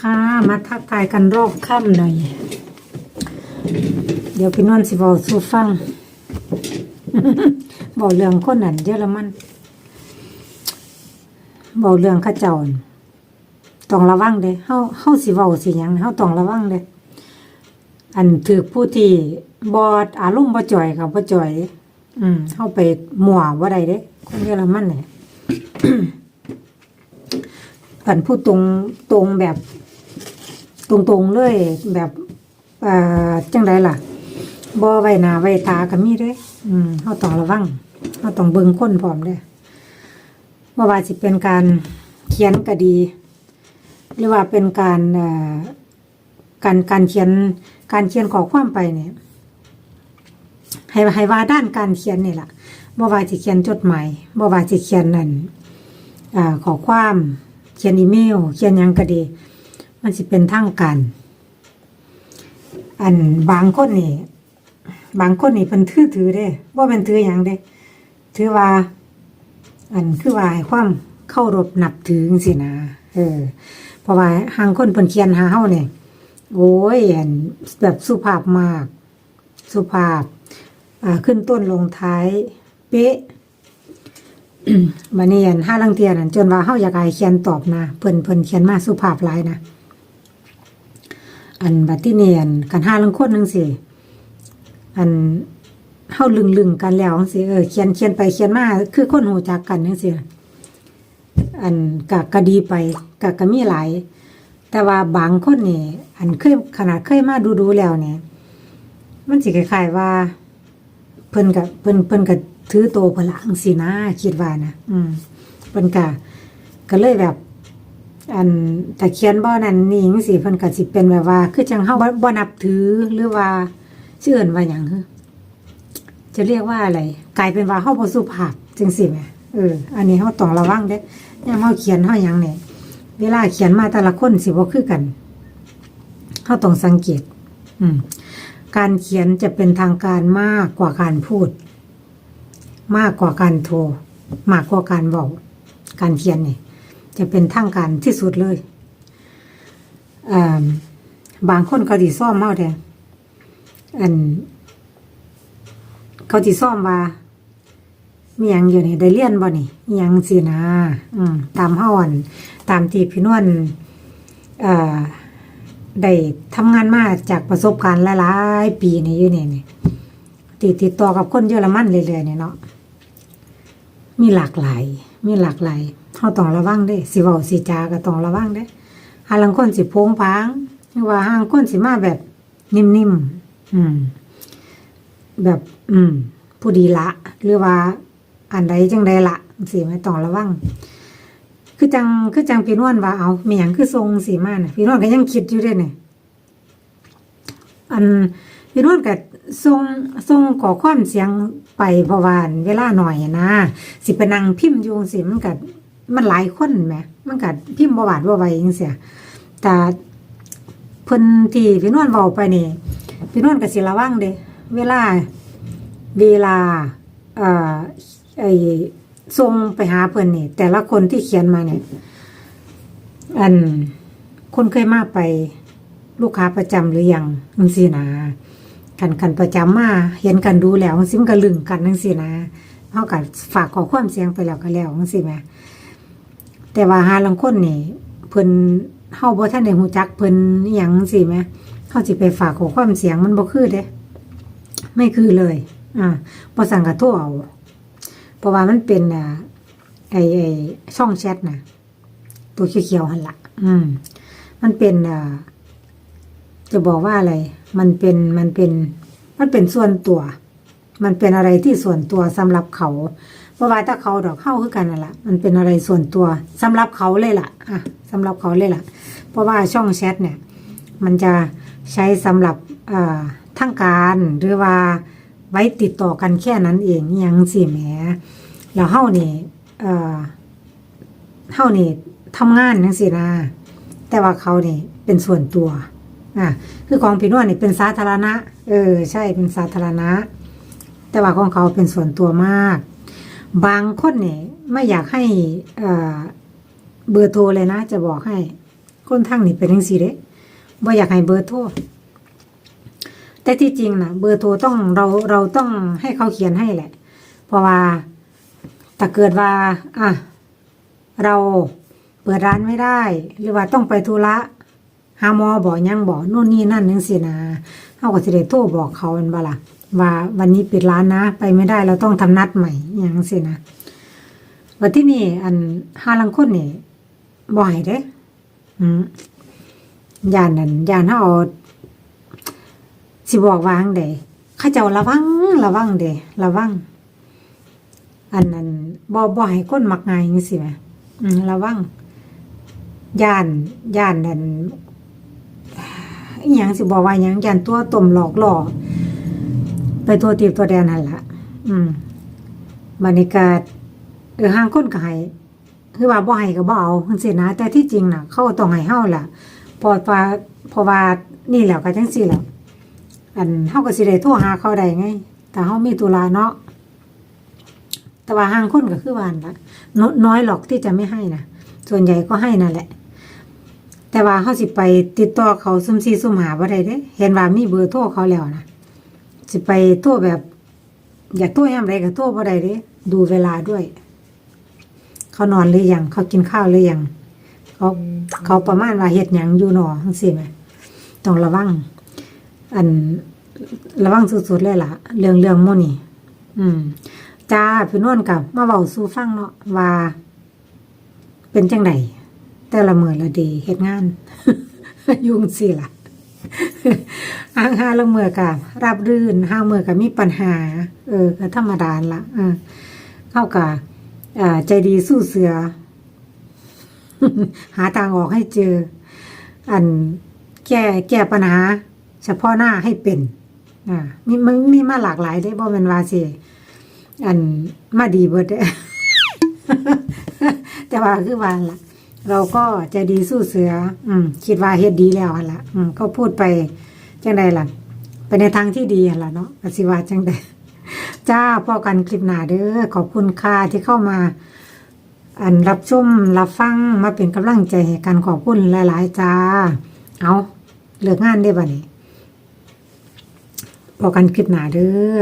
ค่ะ มาทักทายกันรอบค่ำหน่อย เดี๋ยวพี่นวลสิบอกสู่ฟัง บอกเรื่องคนนั้นเยอรมันบอกเรื่องข้าเจ้าต้องระวังเด้เฮาเฮาสิเว้าสิหยังเฮาต้องระวังเด้อันถือผู้ที่บอดอารมณ์บ่จ่อยกับบ่จ่อย อืมเฮาไปหมั่วบ่ได้เด้คนเยอรมันเนี่ยอันพูดตรงตรงแบบ ตรงตรงๆเลยแบบอ่าจังไดล่ะบ่ไว้หน้าไว้ตาก็มีเด้อืมเฮาต้องระวังเฮาต้องเบิ่งคนพร้อมเด้บ่ว่าสิเป็นการเขียนก็ดี หรือว่าเป็นการอ่อการการเขียนการเขียนขอความไปเนี่ยให้ให้ว่าด้านการเขียนนี่ล่ะบ่ว่าสิเขียนจดหมายบ่ว่าสิเขียนนั่นอ่าขอความ เขียนอีเมล เขียนยังก็ดี มันสิเป็นทางการอันบางคนนี่ บางคนนี่เพิ่นถือถือเด้บ่เป็นถือหยังเด้ ถือว่า อันคือว่าให้ความเคารพนับถือจังซี่นะเออ เพราะว่าหางคนเพิ่นเขียนหาเฮาเนี่ยโอ้ยอันแบบสุภาพมาก สุภาพ อ่าขึ้นต้นลงท้าย เป๊ะมาเนียนห้าลังเทียนจนว่าเฮาอยากให้เขียนตอบนะเพิ่นเพิ่นเขียนมาสุภาพหลายนะ อันบัดที่เนียนกันห้าลังคนนึงสิอันเฮาลึงลึงกันแล้วจังซี่เออเขียนเขียนไปเขียนมาคือคนหูจักกันจังซี่อันกะกะดีไปกะก็มีหลาย แต่ว่าบางคนนี่อันเคยขนาดเคยมาดูดูแล้วเนี่ยมันสิคล้ายๆว่า เพิ่นกับเพิ่นเพิ่นกับถือโตเพลังซี่นะคิดว่านะอืมเพิ่นก็ก็เลยแบบ อันแต่เขียนบ่นั่นนี่จังซี่เพิ่นก็สิเป็นแบบว่า คือจังเฮาบ่บ่นับถือหรือว่าชื่อเอิ้นว่าหยังคือจะเรียกว่าอะไร กลายเป็นว่าเฮาบ่สุภาพจังซี่แหมเออ อันนี้เฮาต้องระวังเด้ยามเฮาเขียนเฮาหยังเนี่ยเวลาเขียนมาแต่ละคนสิบ่คือกันเฮาต้องสังเกต อืม การเขียนจะเป็นทางการมากกว่าการพูด มากกว่าการโทรมากกว่าการบอกการเขียนเนี่ย จะเป็นทางการที่สุดเลยบางคนเขาที่ซ่อมเมาแต่อัน เขาที่ซ่อมว่ามียังอยู่นี่ได้เรียนบ่นี่มียังสินะอืมตามเฮาอันตามที่พี่นวลได้ทำงานมาจากประสบการณ์หลายๆปีนี่อยู่นี่นี่ติดติดต่อกับคนเยอรมันเรื่อยๆเนี่ยเนาะมีหลากหลาย มีหลากหลาย เฮาต้องระวังเด้สิเว้าสิจาก็ต้องระวังเด้หาลังคนสิโพงพางหรือว่าหางคนสิมาแบบนิ่มๆอืม แบบ อืม ผู้ดีละ หรือว่าอันใดจังใดละสิไม่ต้องระวังคือจังคือจังพี่นวลว่าเอามีหยังคือทรงสีมาน่ะพี่นวลก็ยังคิดอยู่เด้เนี่ยอันพี่นวลก็ทรงทรงขอความเสียงไปเพราะว่าเวลาหน่อยนะสิไปนั่งพิมพ์อยู่สิมันก็ มันหลายคนแหมมันก็พิมพ์บ่หวาดบ่ไวจังซี่แต่เพิ่นที่พี่นวลเว้าไปนี่พี่นวลก็สิระวังเด้เวลา เวลาเอ่อไอ้ส่งไปหาเพิ่นนี่ แต่ละคนที่เขียนมาเนี่ยอันคนเคยมาไปลูกค้าประจำหรือยังนังสินะกันกันประจำมาเห็นกันดูแล้วมันสิมันก็ลึงกันนังสินะเฮาก็ฝากขอความเสียงไปแล้วก็แล้วนังสิแหม แต่ว่าหาลังคนนี่เพิ่นเฮาบ่ทันได้ฮู้จักเพิ่นอหยังจังซี่แหมเฮาสิไปฝากขอความเสียงมันบ่คือเด้ไม่คือเลย อ่าพอสั่งกระโทรเอาเพราะว่ามันเป็นอ่าไอไอช่องแชทนะตัวเขียวๆหันละอืม มันเป็นอ่าจะบอกว่าอะไร มันเป็นมันเป็น มันเป็นส่วนตัว มันเป็นอะไรที่ส่วนตัวสำหรับเขา เพราะว่าถ้าเขาดอกเข้าคือกันนั่นแหละมันเป็นอะไรส่วนตัวสำหรับเขาเลยล่ะอะสำหรับเขาเลยล่ะ เพราะว่าช่องแชทเนี่ย มันจะใช้สำหรับอ่าทางการหรือว่าไว้ติดต่อกันแค่นั้นเองยังสิแหมแล้วเฮานี่เอ่อเฮานี่ทำงานจังซี่นะแต่ว่าเขานี่เป็นส่วนตัวอะคือของพี่นวลนี่เป็นสาธารณะ เออ ใช่เป็นสาธารณะ แต่ว่าของเขาเป็นส่วนตัวมาก บางคนเนี่ยไม่อยากให้เบอร์โทรเลยนะ จะบอกให้ คนทางนี่เป็นจังซี่เด้บ่อยากให้เบอร์โทรแต่ที่จริงนะเบอร์โทรต้องเราเราต้องให้เขาเขียนให้แหละ เพราะว่าถ้าเกิดว่าอะเราเปิดร้านไม่ได้ หรือว่าต้องไปธุระหาหมอบอกยังบอกนู่นนี่นั่นนึงสินะเขาก็จะได้โทรบอกเขาเป็นบล่ะ ว่าวันนี้ปิดร้านนะ ไปไม่ได้เราต้องทำนัดใหม่อย่างสินะวันที่นี่อันห้าลังคนนี่บ่อยเด้อืมยานนั่นยานเขาเอาสิบอกวางเดเข้าเจ้าระวังระวังเดระวัง อันนั้นบ่บ่ให้คนมักง่ายจังซี่แหมอืมระวังย่านย่านนั่นอีหยังสิบอกว่าหยังย่านตัวต้มหลอกหล่อ ไปตัวตีบตัวแดนหั่นละอืมบรรยากาศเออห่างคนก็ให้คือว่าบ่ให้ก็บ่เอาจังซี่นะ แต่ที่จริงน่ะ เขาต้องให้เฮาล่ะพอว่าพราะว่านี่แหล้วก็จังซี่แหล้วอันเฮาก็สิได้โทรหาเขาได้ไงแต่เฮามีธุระเนาะแต่ว่าห่างคนก็คือวานละนน้อยหรอกที่จะไม่ให้นะส่วนใหญ่ก็ให้นั่นแหละ แต่ว่าเฮาสิไปติดต่อเขาซุ่มซีซุ่มหาบ่ได้เด้ เห็นว่ามีเบอร์โทรเขาแล้วนะ สิไปโทรแบบ อยากโทรยามใดก็โทรบ่ได้เด้ดูเวลาด้วย เขานอนหรือยังเขากินข้าวหรือยังเขาเขาประมาณว่าเฮ็ดหยังอยู่หนอจังซี่แหมต้องระวัง อันระวังสุดๆเลยล่ะ เรื่องเรื่องหมู่นี่ อืมจ้าพี่นวลกับมาเว้าสู่ฟังเนาะว่า เป็นจังไดแต่ละมื้อละดีเฮ็ดงาน ยุ่งสิล่ะ หางหาละมื้อก็รับรื่นหางมื้อก็มีปัญหา เออก็ธรรมดาละเออเข้ากับอ่าใจดีสู้เสือ หาทางออกให้เจอ อันแก้แก้ปัญหา เฉพาะหน้าให้เป็นอ่ามีมันมีมาหลากหลายได้บ่แม่นว่าสิอันมาดีเบิดแต่ว่าคือว่าล่ะ เราก็ใจะดีสู้เสือ อืม คิดว่าเฮ็ดดีแล้วหั่นล่ะอืมก็พูดไปจังใดล่ะ ไปในทางที่ดีหั่นล่ะเนาะก็สิว่าจังใดจ้าพอกันคลิปหน้าเด้อขอบคุณค่ะที่เข้ามา อันรับชมรับฟังมาเป็นกำลังใจให้กันขอบคุณหลาย ๆ จ้า เอาเลิกงานได้บ่นี่พอกันคลิปหน้าเด้อ